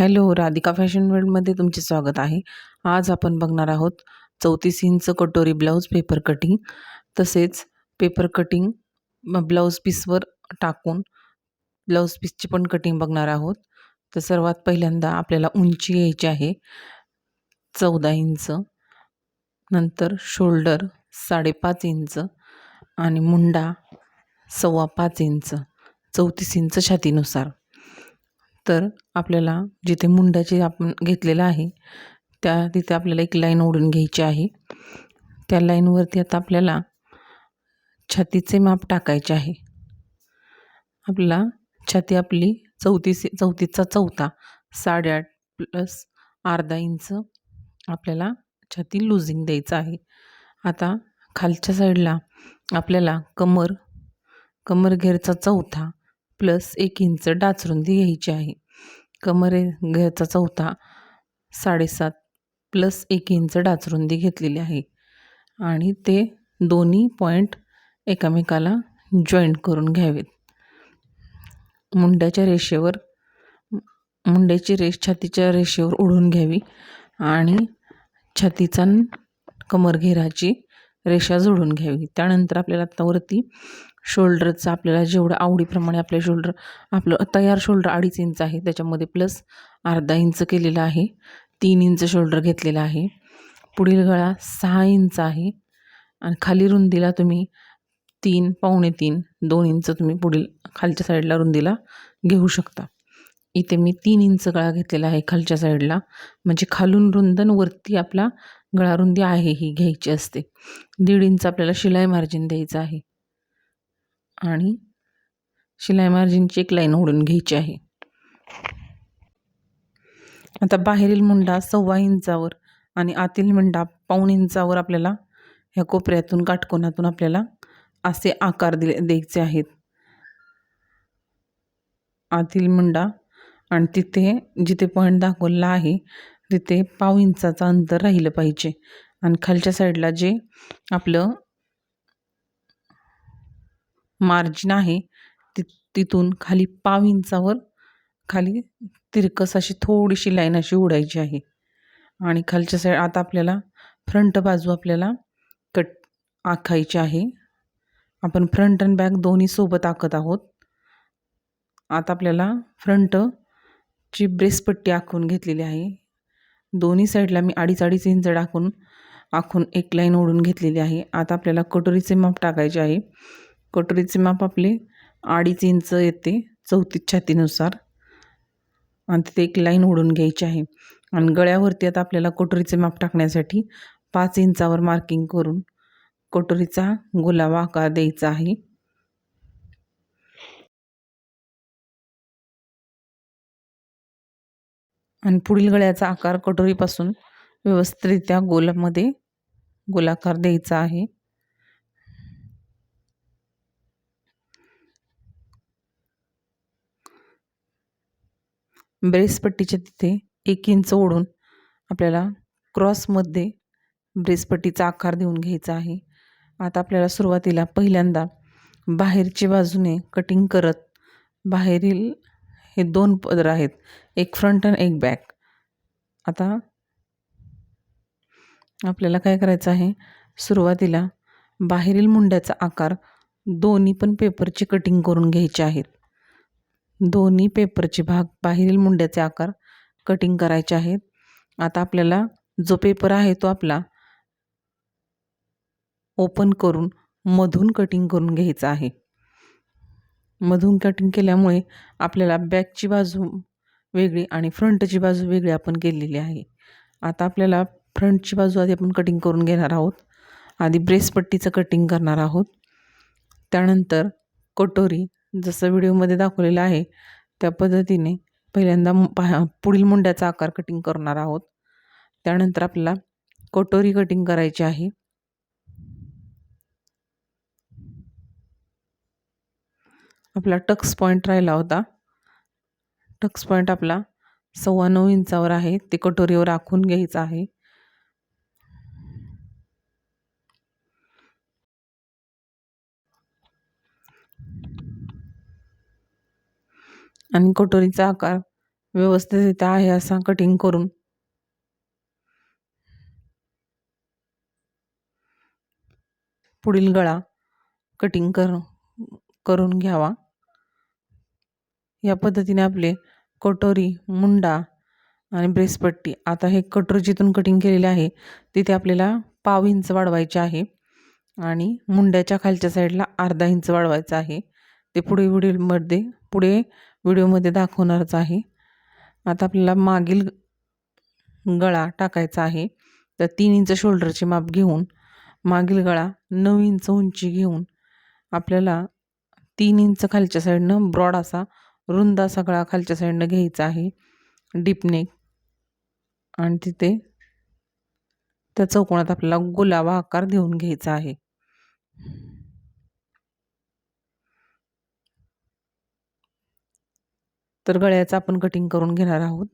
Hello Radhika fashion वर्ल्डमध्ये तुमचे स्वागत आहे. आज आपण बघणार आहोत चौतीस इंच कटोरी ब्लाऊज पेपर कटिंग. तसेच पेपर कटिंग ब्लाऊज पीसवर टाकून ब्लाऊज पीसची पण कटिंग बघणार आहोत. तर सर्वात पहिल्यांदा आपल्याला उंची यायची आहे. चौदा इंच नंतर शोल्डर साडेपाच इंच आणि मुंडा सव्वा पाच इंच. चौतीस इंच छातीनुसार. तर आपल्याला जिथे मुंडाचे आपण घेतलेलं आहे त्या तिथे आपल्याला एक लाईन ओढून घ्यायची आहे. त्या लाईनवरती आता आपल्याला छातीचे माप टाकायचे आहे. आपल्याला छाती आपली चौतीस चौतीसचा चौथा साडेआठ प्लस अर्धा इंच आपल्याला छाती लुझिंग द्यायचं आहे. आता खालच्या साईडला आपल्याला कमर कमर घेरचा चौथा प्लस एक इंच डाचरुंदी घ्यायची आहे. कमरे घेरचा चौथा साडेसात प्लस एक इंच डाचरुंदी घेतलेली आहे आणि ते दोन्ही पॉईंट एकामेकाला जॉईंट करून घ्यावेत. मुंड्याच्या रेषेवर मुंड्याची रेष छातीच्या रेषेवर ओढून घ्यावी आणि छातीचा कमर घेराची रेषा जोडून घ्यावी. त्यानंतर आपल्याला आत्तावरती शोल्डरचं आपल्याला जेवढं आवडीप्रमाणे आपल्या शोल्डर आपलं तयार शोल्डर अडीच इंच आहे. त्याच्यामध्ये प्लस अर्धा इंच केलेलं आहे. तीन इंच शोल्डर घेतलेला आहे. पुढील गळा सहा इंच आहे. आणि खाली रुंदीला तुम्ही तीन पावणे तीन दोन इंच तुम्ही पुढील खालच्या साईडला रुंदीला घेऊ शकता. इथे मी तीन इंच गळा घेतलेला आहे खालच्या साईडला. म्हणजे खालून रुंदन वरती आपला गळारुंदी आहे ही घ्यायची असते. दीड इंच आपल्याला शिलाई मार्जिन द्यायचं आहे. आणि शिलाई मार्जिनची एक लाईन ओढून घ्यायची आहे. आता बाहेरील मुंडा सव्वा इंचावर आणि आतील मुंडा पाऊण इंचावर आपल्याला ह्या कोपऱ्यातून काटकोनातून आपल्याला असे आकार दिले द्यायचे आहेत. आतील मुंडा आणि तिथे जिथे पॉईंट दाखवला आहे तिथे पाव इंचाचं अंतर राहिलं पाहिजे. आणि खालच्या साईडला जे आपलं मार्जिन आहे ति तिथून खाली पाव इंचावर खाली तिरकस अशी थोडीशी लाईन अशी उडायची आहे. आणि खालच्या साईड आता आपल्याला फ्रंट बाजू आपल्याला कट आखायची आहे. आपण फ्रंट अँड बॅक दोन्ही सोबत आखत आहोत. आता आपल्याला फ्रंटची ब्रेसपट्टी आखून घेतलेली आहे. दोन्ही साईडला मी अडीच अडीच इंच टाकून आखून एक लाईन ओढून घेतलेली आहे. आता आपल्याला कटोरीचे माप टाकायचे आहे. कटोरीचे माप आपले अडीच इंच येते चौतीस छातीनुसार. आणि तिथे एक लाईन ओढून घ्यायची आहे. आणि गळ्यावरती आता आपल्याला कटोरीचे माप टाकण्यासाठी पाच इंचावर मार्किंग करून कटोरीचा गुलाबा आकार द्यायचा आहे. आणि पुढील गळ्याचा आकार कटोरीपासून व्यवस्थितरित्या गोलामध्ये गोलाकार द्यायचा आहे. ब्रेसपट्टीच्या तिथे एक इंच ओढून आपल्याला क्रॉसमध्ये ब्रेसपट्टीचा आकार देऊन घ्यायचा आहे. आता आपल्याला सुरुवातीला पहिल्यांदा बाहेरच्या बाजूने कटिंग करत बाहेरील हे दोन पदर आहेत. एक फ्रंट आणि एक बॅक आता आपल्याला काय करायचं आहे? सुरुवातीला बाहेरील मुंड्याचा आकार दोन्ही पण पेपरची कटिंग करून घ्यायचे आहेत. दोन्ही पेपरचे भाग बाहेरील मुंड्याचे आकार कटिंग करायचे आहेत. आता आपल्याला जो पेपर आहे तो आपला ओपन करून मधून कटिंग करून घ्यायचा आहे. मधून कटिंग केल्यामुळे आपल्याला बॅकची बाजू वेगळी आणि फ्रंटची बाजू वेगळी आपण केलेली आहे. आता आपल्याला फ्रंटची बाजू आधी आपण कटिंग करून घेणार आहोत. आधी ब्रेसपट्टीचं कटिंग करणार आहोत. त्यानंतर कटोरी जसं व्हिडिओमध्ये दाखवलेलं आहे त्या पद्धतीने पहिल्यांदा पा पुढील मुंड्याचा आकार कटिंग करणार आहोत. त्यानंतर आपल्याला कटोरी कटिंग करायची आहे. आपला टक्स पॉईंट राहिला होता. टक्स पॉईंट आपला सव्वा नऊ इंचावर आहे. ते कटोरीवर आखून घ्यायचं आहे. आणि कटोरीचा आकार व्यवस्थितरित्या आहे असा कटिंग करून. पुढील गळा कटिंग कर करून घ्यावा. या पद्धतीने आपले कटोरी मुंडा आणि ब्रेसपट्टी आता हे कटोरी जिथून कटिंग केलेले आहे तिथे आपल्याला पाव इंच वाढवायचे आहे आणि मुंड्याच्या खालच्या साईडला अर्धा इंच वाढवायचं आहे. ते पुढे व्हिडिओमध्ये पुढे व्हिडिओमध्ये दाखवणारच आहे. आता आपल्याला मागील गळा टाकायचा आहे. तर तीन इंच शोल्डरचे माप घेऊन मागील गळा नऊ इंच उंची घेऊन आपल्याला तीन इंच खालच्या साईडनं ब्रॉड असा रुंदा सगळा खालच्या साईडनं घ्यायचा आहे. डीपनेक आणि तिथे त्या चौकोनात आपल्याला गुलाबा आकार देऊन घ्यायचा आहे. तर गळ्याचं आपण कटिंग करून घेणार आहोत.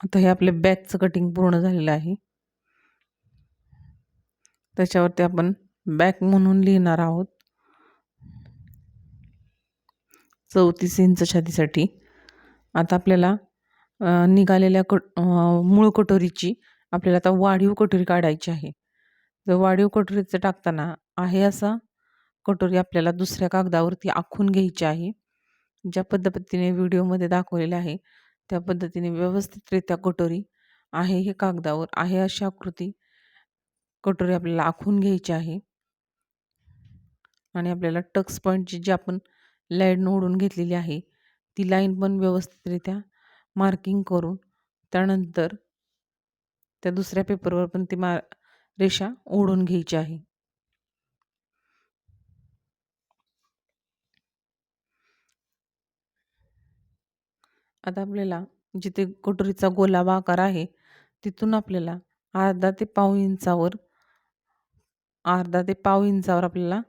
आता हे आपले बॅकचं कटिंग पूर्ण झालेलं आहे. त्याच्यावरती आपण बॅक म्हणून लिहिणार आहोत. चौतीस इंच छातीसाठी. आता आपल्याला निघालेल्या कट मूळ कटोरीची आपल्याला आता वाढीव कटोरी काढायची आहे. तर वाढीव कटोरीचं टाकताना आहे असा कटोरी आपल्याला दुसऱ्या कागदावरती आखून घ्यायची आहे. ज्या पद्धतीने व्हिडिओमध्ये दाखवलेले आहे त्या पद्धतीने व्यवस्थितरित्या कटोरी आहे हे कागदावर आहे अशी आकृती. कटोरी आपल्याला आखून घ्यायची आहे. आणि आपल्याला टक्स पॉईंटची जी आपण लाईन ओढून घेतलेली आहे ती लाईन पण व्यवस्थितरित्या मार्किंग करून त्यानंतर त्या दुसऱ्या पेपरवर पण ती मार रेषा ओढून घ्यायची आहे. आता आपल्याला जिथे कटोरीचा गोलावा आकार आहे तिथून आपल्याला अर्धा ते पाव इंचावर अर्धा ते पाव इंचावर आपल्याला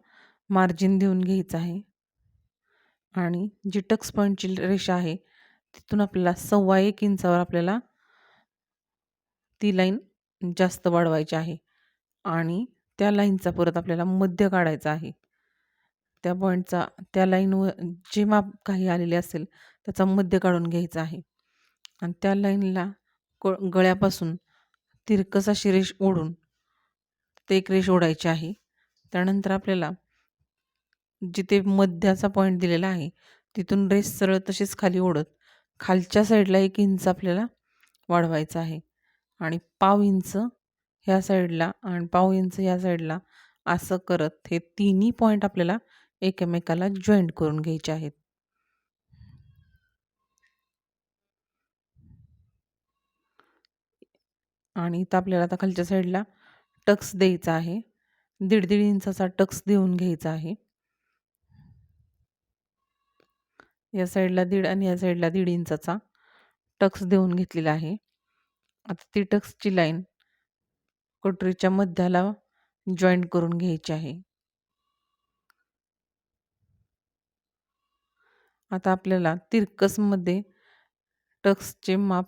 मार्जिन देऊन घ्यायचं आहे. आणि जी टक्स पॉईंटची रेषा आहे तिथून आपल्याला सव्वा एक इंचावर आपल्याला ती लाईन जास्त वाढवायची आहे. आणि त्या लाईनचा परत आपल्याला मध्य काढायचा आहे. त्या पॉईंटचा त्या लाईनवर जे माप काही आलेले असेल त्याचा मध्य काढून घ्यायचा आहे. आणि त्या लाईनला क गळ्यापासून तिरकस अशी रेष ओढून ते एक रेष ओढायची आहे. त्यानंतर आपल्याला जिथे मध्याचा पॉईंट दिलेला आहे तिथून रेस सरळ तशीच खाली ओढत खालच्या साईडला एक इंच आपल्याला वाढवायचं आहे. आणि पाव इंच ह्या साईडला आणि पाव इंच ह्या साईडला असं करत हे तिन्ही पॉईंट आपल्याला एकमेकाला जॉईंट करून घ्यायचे आहेत. आणि इथं आपल्याला आता खालच्या साईडला टक्स द्यायचा आहे. दीड दीड इंचाचा टक्स देऊन घ्यायचा आहे. या साईडला दीड आणि या साईडला दीड इंचाचा टक्स देऊन घेतलेला आहे. आता ती टक्सची लाईन कटोरीच्या मध्याला जॉईंट करून घ्यायची आहे. आता आपल्याला तिरकसमध्ये टक्सचे माप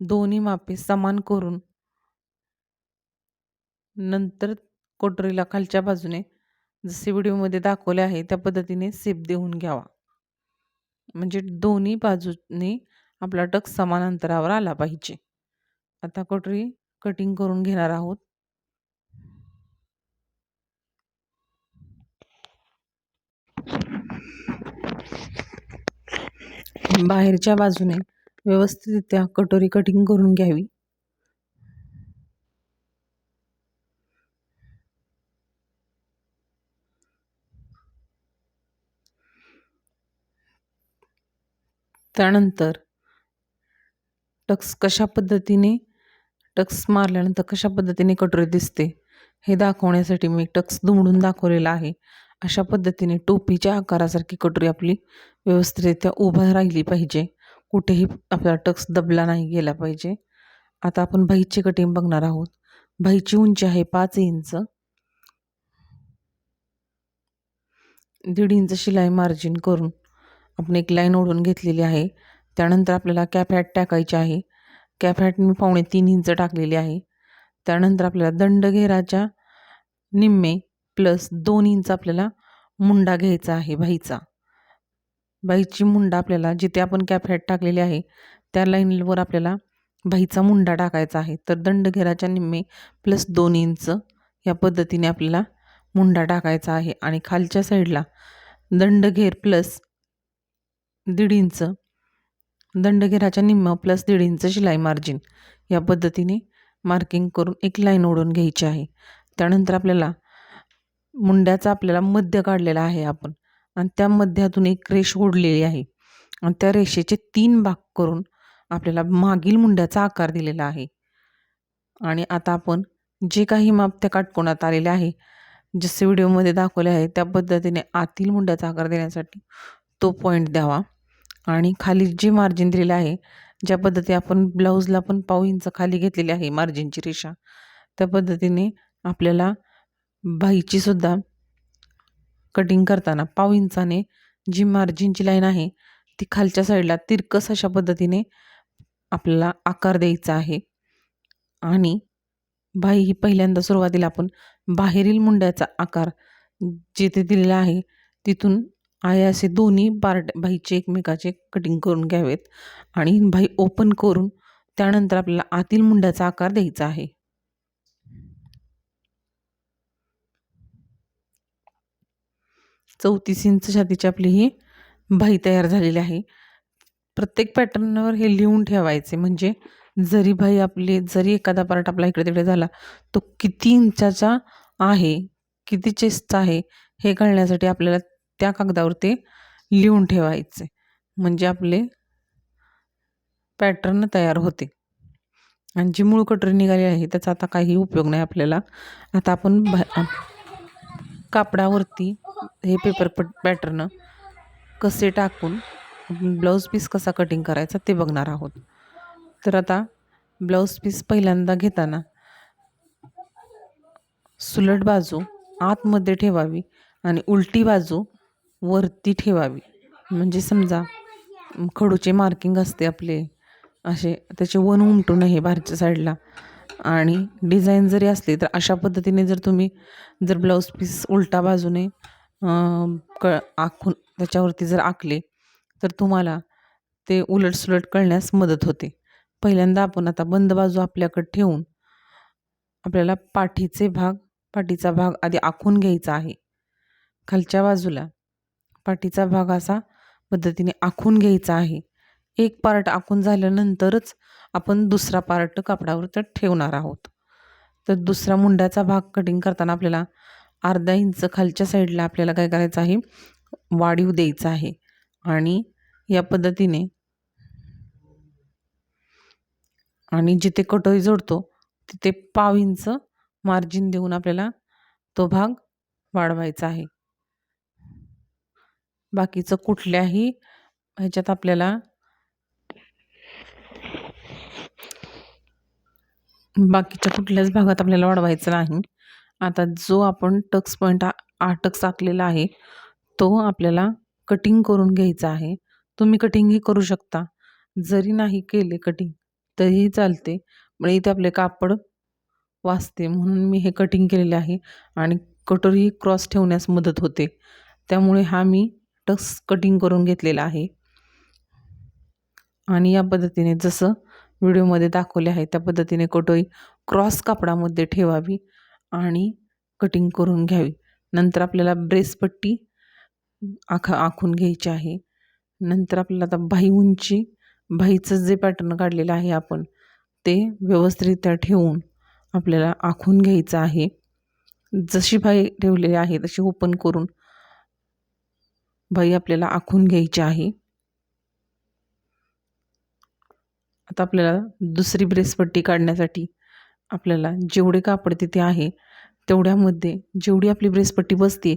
दोन्ही मापे समान करून नंतर कोटरीला खालच्या बाजूने जसे व्हिडिओमध्ये दाखवले आहे त्या पद्धतीने सेप देऊन घ्यावा. म्हणजे दोन्ही बाजूने आपला टक समान अंतरावर आला पाहिजे. आता कोटरी कटिंग करून घेणार आहोत. बाहेरच्या बाजूने व्यवस्थितरित्या कटोरी कटिंग करून घ्यावी. त्यानंतर टक्स कशा पद्धतीने टक्स मारल्यानंतर कशा पद्धतीने कटोरी दिसते हे दाखवण्यासाठी मी टक्स दुमडून दाखवलेला आहे. अशा पद्धतीने टोपीच्या आकारासारखी कटोरी आपली व्यवस्थितरित्या उभा राहिली पाहिजे. कुठेही आपला टक्स दबला नाही गेला पाहिजे. आता आपण भाईची कटिंग बघणार आहोत. भाईची उंची आहे पाच इंच. दीड इंच शिलाई मार्जिन करून आपण एक लाईन ओढून घेतलेली आहे. त्यानंतर आपल्याला कॅप हॅट टाकायची आहे. कॅप हॅट मी पावणे तीन इंच टाकलेली आहे. त्यानंतर आपल्याला दंडघेराच्या निम्मे प्लस दोन इंच आपल्याला मुंडा घ्यायचा आहे बाईचा बाईची मुंडा आपल्याला जिथे आपण कॅप हॅट टाकलेली आहे त्या लाईनवर आपल्याला बाईचा मुंडा टाकायचा आहे. तर दंडघेराच्या निम्मे प्लस दोन इंच या पद्धतीने आपल्याला मुंडा टाकायचा आहे. आणि खालच्या साईडला दंडघेर प्लस दीड इंच दंडघेराच्या निम्म प्लस दीड इंच शिलाई मार्जिन या पद्धतीने मार्किंग करून एक लाईन ओढून घ्यायची आहे. त्यानंतर आपल्याला मुंड्याचा आपल्याला मध्य काढलेला आहे आपण. आणि त्या मध्यातून एक रेष ओढलेली आहे. आणि त्या रेषेचे तीन भाग करून आपल्याला मागील मुंड्याचा आकार दिलेला आहे. आणि आता आपण जे काही माप त्या काटकोणात आलेले आहे जसे व्हिडिओमध्ये दाखवले आहे त्या पद्धतीने आतील मुंड्याचा आकार देण्यासाठी तो पॉईंट द्यावा. आणि खाली जी मार्जिन दिलेली आहे ज्या पद्धती आपण ब्लाऊजला पण पाऊ इंच खाली घेतलेली आहे मार्जिनची रेषा त्या पद्धतीने आपल्याला बाईचीसुद्धा कटिंग करताना पाव इंचाने जी मार्जिनची लाईन आहे ती खालच्या साईडला तिरकस अशा पद्धतीने आपल्याला आकार द्यायचा आहे. आणि बाई ही पहिल्यांदा सुरुवातीला आपण बाहेरील मुंड्याचा आकार जिथे दिलेला आहे तिथून आहे असे दोन्ही पार्ट भाईचे एकमेकाचे कटिंग करून घ्यावेत आणि भाई ओपन करून त्यानंतर आपल्याला आतील मुंड्याचा आकार द्यायचा आहे. चौतीस इंच छातीची आपली ही बाई तयार झालेली आहे. प्रत्येक पॅटर्नवर हे लिहून ठेवायचे म्हणजे जरी भाई आपले जरी एखादा पार्ट आपला इकडे तिकडे झाला तो किती इंचाचा आहे किती चेस्टचा आहे हे कळण्यासाठी आपल्याला त्या कागदावर ते लिहून ठेवायचे. म्हणजे आपले पॅटर्न तयार होते. आणि जी मूळ कटोरी निघाली आहे त्याचा आता काही उपयोग नाही आपल्याला. आता आपण भा कापडावरती हे पेपर पट पॅटर्न कसे टाकून ब्लाऊज पीस कसा कटिंग करायचा ते बघणार आहोत. तर आता ब्लाऊज पीस पहिल्यांदा घेताना सुलट बाजू आतमध्ये ठेवावी आणि उलटी बाजू वरती ठेवावी. म्हणजे समजा खडूचे मार्किंग असते आपले असे त्याचे वन उमटू नये बाहेरच्या साईडला आणि डिझाईन जरी असली तर अशा पद्धतीने जर तुम्ही जर ब्लाऊज पीस उलटा बाजूने क आखून त्याच्यावरती जर आखले तर तुम्हाला ते उलटसुलट कळण्यास मदत होते. पहिल्यांदा आपण आता बंद बाजू आपल्याकडे ठेवून आपल्याला पाठीचे भाग पाठीचा भाग आधी आखून घ्यायचा आहे. खालच्या बाजूला पाठीचा भाग असा पद्धतीने आखून घ्यायचा आहे. एक पार्ट आखून झाल्यानंतरच आपण दुसरा पार्ट कापडावर तर ठेवणार आहोत. तर दुसरा मुंड्याचा भाग कटिंग करताना आपल्याला अर्धा इंच खालच्या साईडला आपल्याला काय करायचं आहे? वाढीव द्यायचं आहे. आणि या पद्धतीने आणि जिथे कटोरी जोडतो तिथे पाव इंच मार्जिन देऊन आपल्याला तो भाग वाढवायचा आहे. बाकीचं कुठल्याही ह्याच्यात आपल्याला बाकीच्या कुठल्याच भागात आपल्याला वाढवायचं नाही. आता जो आपण टक्स पॉईंट आ टक्स आखलेला आहे तो आपल्याला कटिंग करून घ्यायचा आहे. तुम्ही कटिंगही करू शकता. जरी नाही केले कटिंग तरीही चालते. पण इथे आपले कापड वाचते म्हणून मी हे कटिंग केलेले आहे आणि कटोरी क्रॉस ठेवण्यास मदत होते. त्यामुळे हा मी टक्स कटिंग करून घेतलेला आहे. आणि या पद्धतीने जसं व्हिडिओमध्ये दाखवले आहे त्या पद्धतीने कटोई क्रॉस कापडामध्ये ठेवावी आणि कटिंग करून घ्यावी. नंतर आपल्याला ब्रेसपट्टी आखा आखून घ्यायची आहे. नंतर आपल्याला आता बाही उंची बाहीचं जे पॅटर्न काढलेलं आहे आपण ते व्यवस्थितरित्या ठेवून आपल्याला आखून घ्यायचं आहे. जशी बाई ठेवलेली आहे तशी ओपन करून बाई आपल्याला आखून घ्यायची आहे. आता आपल्याला दुसरी ब्रेसपट्टी काढण्यासाठी आपल्याला जेवढे कापड तिथे आहे तेवढ्यामध्ये जेवढी आपली ब्रेसपट्टी बसते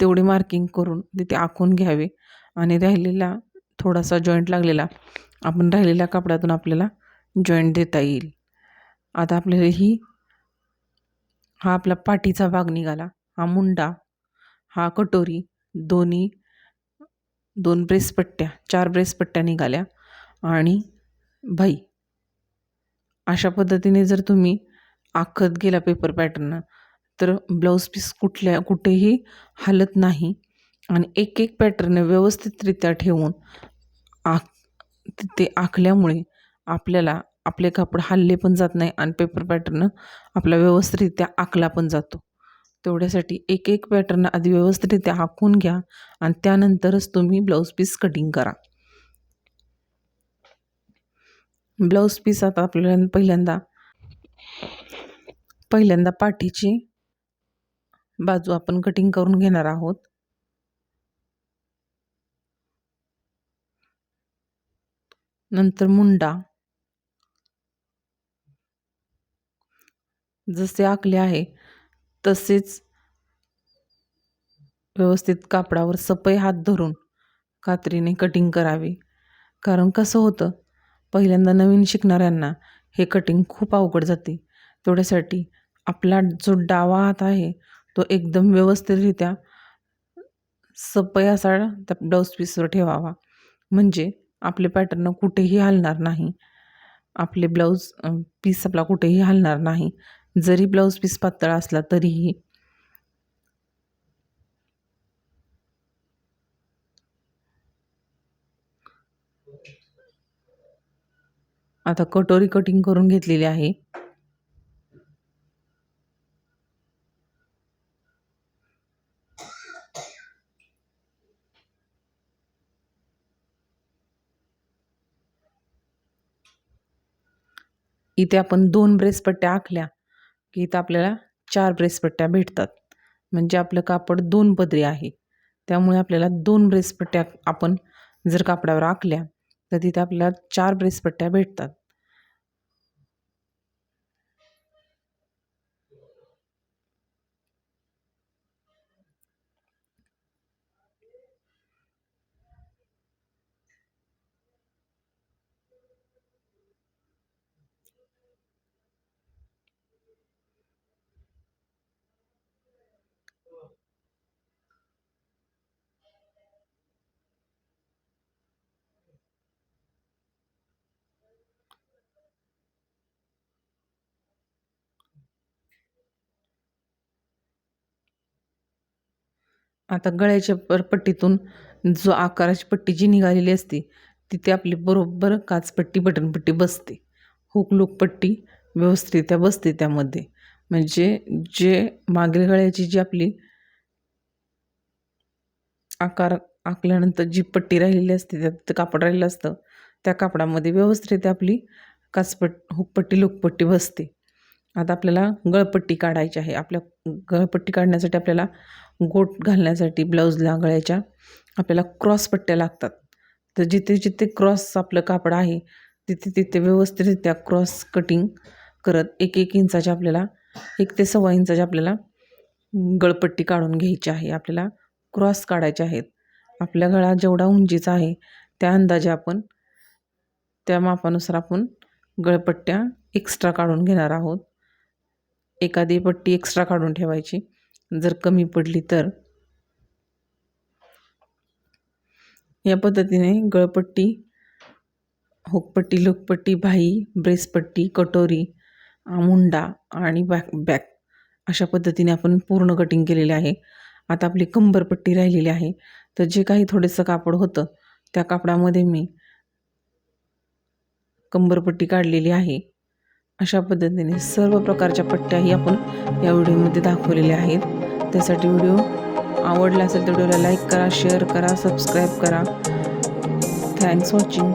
तेवढे मार्किंग करून तिथे आखून घ्यावे. आणि राहिलेला थोडासा जॉईंट लागलेला आपण राहिलेल्या कापडातून आपल्याला जॉईंट देता येईल. आता आपल्याला ही हा आपला पाठीचा भाग निघाला. हा मुंडा हा कटोरी दोन्ही दोन ब्रेसपट्ट्या चार ब्रेसपट्ट्या निघाल्या. आणि भाई अशा पद्धतीने जर तुम्ही आखत गेला पेपर पॅटर्न तर ब्लाऊज पीस कुठल्या कुठेही हलत नाही. आणि एक एक पॅटर्न व्यवस्थितरित्या ठेवून आख ते आखल्यामुळे आपल्याला आपले कापड हलले पण जात नाही आणि पेपर पॅटर्न आपला व्यवस्थितरित्या आखला पण जातो. तेवढ्यासाठी एक एक पॅटर्न आधी व्यवस्थितरित्या हाकून घ्या आणि त्यानंतरच तुम्ही ब्लाऊज पीस कटिंग करा. ब्लाऊज पीस आता आपल्याला पहिल्यांदा पहिल्यांदा पाठीची बाजू आपण कटिंग करून घेणार आहोत. नंतर मुंडा. जसे आखले आहे तसेच व्यवस्थित कापडावर सपई हात धरून कात्रीने कटिंग करावे. कारण कसं होतं पहिल्यांदा नवीन शिकणाऱ्यांना हे कटिंग खूप अवघड जाते. तेवढ्यासाठी आपला जो डावा हात आहे तो एकदम व्यवस्थितरित्या सपय असा त्या ब्लाऊज पीसवर ठेवावा. म्हणजे आपले पॅटर्न कुठेही हलणार नाही. आपले ब्लाऊज पीस आपला कुठेही हलणार नाही. जरी ब्लाऊज पीस पातळा असला तरीही आता कटोरी कटिंग करून घेतलेली आहे. इथे आपण दोन ब्रेसपट्ट्या आखल्या. की इथं आपल्याला चार ब्रेसपट्ट्या भेटतात. म्हणजे आपलं कापड दोन पदरी आहे. त्यामुळे आपल्याला दोन ब्रेसपट्ट्या आपण जर कापडावर आखल्या तर तिथे आपल्याला चार ब्रेसपट्ट्या भेटतात. आता गळ्याच्या पर पट्टीतून जो आकाराची पट्टी जी निघालेली असते तिथे आपली बरोबर काचपट्टी बटनपट्टी बसते. हुक लूक पट्टी व्यवस्थितरित्या बसते त्यामध्ये. म्हणजे जे मागील गळ्याची जी आपली आकार आखल्यानंतर जी पट्टी राहिलेली असते त्यात कापड राहिलेलं असतं त्या कापडामध्ये व्यवस्थित आपली काचपट हुकपट्टी लुकपट्टी बसते. आता आपल्याला गळपट्टी काढायची आहे. आपल्या गळपट्टी काढण्यासाठी आपल्याला गोट घालण्यासाठी ब्लाऊजला गळ्याच्या आपल्याला क्रॉस पट्ट्या लागतात. तर जिथे जिथे क्रॉस आपलं कापड आहे तिथे तिथे व्यवस्थितरित्या क्रॉस कटिंग करत एक एक इंचाच्या आपल्याला एक ते सव्वा इंचाच्या आपल्याला गळपट्टी काढून घ्यायची आहे. आपल्याला क्रॉस काढायचे आहेत. आपल्या गळा जेवढा उंचीचा आहे त्या अंदाजे आपण त्या मापानुसार आपण गळपट्ट्या एक्स्ट्रा काढून घेणार आहोत. एखादी पट्टी एक्स्ट्रा काढून ठेवायची. जर कमी पडली तर? या पद्धतीने गळपट्टी हुकपट्टी लुकपट्टी भाई ब्रेसपट्टी कटोरी मुंडा आणि बॅक बॅक अशा पद्धतीने आपण पूर्ण कटिंग केलेले आहे. आता आपली कंबरपट्टी राहिलेली आहे. तर जे काही थोडंसं कापड होतं त्या कापडामध्ये मी कंबरपट्टी काढलेली आहे. अशा पद्धतीने सर्व प्रकारच्या पट्ट्याही आपण या व्हिडिओमध्ये दाखवलेल्या आहेत. त्यासाठी व्हिडिओ आवडला असेल तर व्हिडिओला लाईक करा शेअर करा सबस्क्राईब करा. Thanks watching